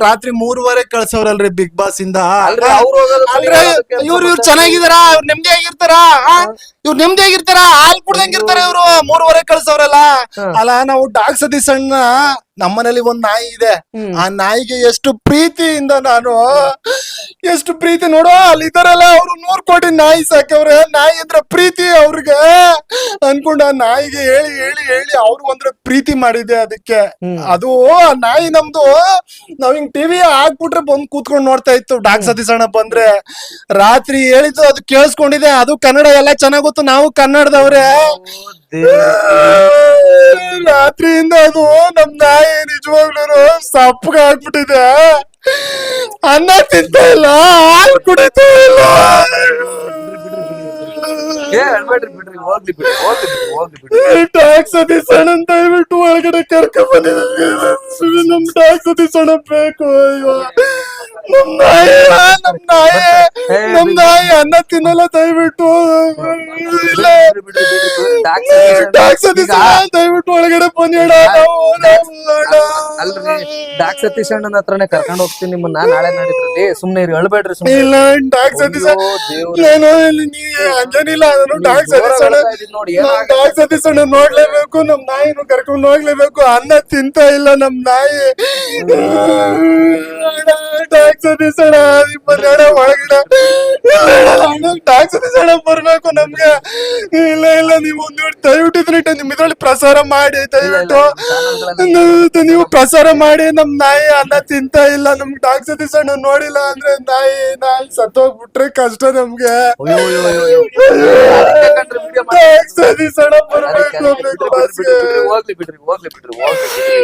ರಾತ್ರಿ ಮೂರುವರೆ ಕಳ್ಸವ್ರಲ್ರಿ big boss ಇಂದ. ಅಲ್ರಿ ಅವ್ರು ಹೋಗೋದು ಅಲ್ರಿ ಇವ್ರು ಇವ್ರು ಚೆನ್ನಾಗಿದಾರ? ನೆಮ್ಮದಿ ನೆಮ್ಮದಿಯಾಗಿರ್ತಾರ ಇವ್ರು ನೆಮ್ಮದಿಯಾಗಿರ್ತಾರ ಹಾಲ್ ಕುಡ್ದಂಗಿರ್ತಾರ ಇವ್ರು. ಮೂರುವರೆ ಕಳ್ಸವ್ರಲ್ಲ. ಅಲ್ಲ ನಾವು ಡಾಗ್ ಸತೀಶ್ ಅಣ್ಣ ನಮ್ಮನೇಲಿ ಒಂದ್ ನಾಯಿ ಇದೆ. ಆ ನಾಯಿಗೆ ಎಷ್ಟು ಪ್ರೀತಿಯಿಂದ ನಾನು ಎಷ್ಟು ಪ್ರೀತಿ ನೋಡೋ ಅಲ್ಲಿ ಇದಾರಲ್ಲ ಅವ್ರು ನೂರ್ ಕೋಟಿ ನಾಯಿ ಸಾಕವ್ರೆ. ನಾಯಿ ಅಂದ್ರೆ ಪ್ರೀತಿ ಅವ್ರಿಗೆ. ಅನ್ಕೊಂಡ ಆ ನಾಯಿಗೆ ಹೇಳಿ ಹೇಳಿ ಹೇಳಿ ಅವ್ರು ಅಂದ್ರೆ ಪ್ರೀತಿ ಮಾಡಿದೆ ಅದಕ್ಕೆ. ಅದು ಆ ನಾಯಿ ನಮ್ದು ನಾವ್ ಹಿಂಗ್ ಟಿವಿ ಹಾಕ್ಬಿಟ್ರೆ ಬಂದ್ ಕೂತ್ಕೊಂಡ್ ನೋಡ್ತಾ ಇತ್ತು. ಡಾಕ್ ಸತೀಶ್ ಅಣ್ಣ ಬಂದ್ರೆ. ರಾತ್ರಿ ಹೇಳಿದ್ದು ಅದು ಕೇಳಿಸ್ಕೊಂಡಿದೆ. ಅದು ಕನ್ನಡ ಎಲ್ಲ ಚೆನ್ನಾಗ್ ಗೊತ್ತು ನಾವು ಕನ್ನಡದವ್ರೆ. ರಾತ್ರಿಯಿಂದ ಅದು ನಮ್ ನಾಯಿ ನಿಜವಾಗ್ಲೂ ಸಪ್ಪಗ ಆಗ್ಬಿಟ್ಟಿದೆ. ಅನ್ನ ತಿಂತ ಇಲ್ಲ ಹಾಲು ಕುಡಿತಾ ಇಲ್ಲ. ಸತೀಶ್ ಅಣ್ಣ ಅಂತ ದಯವಿಟ್ಟು ಒಳಗಡೆ ಕರ್ಕೊಂಡ್ ಬಂದಿದ್ದಾರೆ ನಮ್ ಟ್ಯಾಕ್ಸ್ ಸತೀಶ್ ಬೇಕು ಅಯ್ಯೋ. ನಮ್ ನಾಯಿ ನಮ್ ನಾಯಿ ನಮ್ ನಾಯಿ ಅನ್ನ ತಿನ್ನಲ್ಲ ದಯವಿಟ್ಟು. ದಯವಿಟ್ಟು ಒಳಗಡೆ ಬನ್ನಿ. ಅಲ್ರಿ ಡಾಕ್ ಸತೀಶ್ ಅಣ್ಣನ ಹತ್ರನೇ ಕರ್ಕೊಂಡ್ ಹೋಗ್ತೀನಿ ನಿಮ್ಮನ್ನ ನಾಳೆ ನಾಡಿದ್ರಲ್ಲಿ ಸುಮ್ನೆ ಇರಿ ಹೇಳ್ಬೇಡ್ರಿ ಸುಮ್ನೆ ಇಲ್ಲ ಡಾಕ್ ಸತೀಶ್ ಅಯ್ಯೋ, ದೇವ್ರೇ. ನಾನು ಇಲ್ಲಿ ನೀ ಹಂಗೇನಿಲ್ಲ ನಾನು ಡಾಕ್ ಜೋರಾಗಿ ಸತೀಶ್ ಅಣ್ಣ ನೋಡಿ, ನಾನ್ ಏನಾಗಲ್ಲ. ಡಾಕ್ ಸತೀಶ್ ಅಣ್ಣ ನೋಡ್ಲೇಬೇಕು ನಮ್ ನಾಯಿನು ಕರ್ಕೊಂಡು ಹೋಗ್ಲೇಬೇಕು ಅನ್ನ ತಿಂತ ಇಲ್ಲ ನಮ್ ನಾಯಿ ಡಾಕ್ ಸತೀಶ್ ಅಣ್ಣ ಇಪ್ಪತ್ತೆರಡ ಒಳಗೆ ಇಲ್ಲ, ಸಣ್ಣ ಬರ್ಬೇಕು ನಮ್ಗೆ. ಇಲ್ಲ ಇಲ್ಲ ನೀವು ದಯವಿಟ್ಟು ಇದ್ರಿಟ್ಟು ನಿಮ್ ಇದ್ರಲ್ಲಿ ಪ್ರಸಾರ ಮಾಡಿ ದಯವಿಟ್ಟು. ನೀವು- ಪ್ರಸಾರ ಮಾಡಿ ನಮ್ ನಾಯಿ ಅನ್ನ ತಿಂತ ಇಲ್ಲ ನಮ್ ಟ್ಯಾಕ್ಸ್ ಸಣ್ಣ ನೋಡಿಲ್ಲ ಅಂದ್ರೆ ನಾಯಿ ನಾಯಿ ಸತ್ತೋಗ್ಬಿಟ್ರೆ ಕಷ್ಟ ನಮ್ಗೆ. ಅಯ್ಯೋ, ಸಣ್ಣ ಬರ್ಬೇಕು ಹೋಗ್ಲಿ ಬಿಡ್ರಿ ಹೋಗ್ಲಿ ಬಿಡ್ರಿ ಹೋಗ್ಲಿ. ಬಿಡ್ರಿ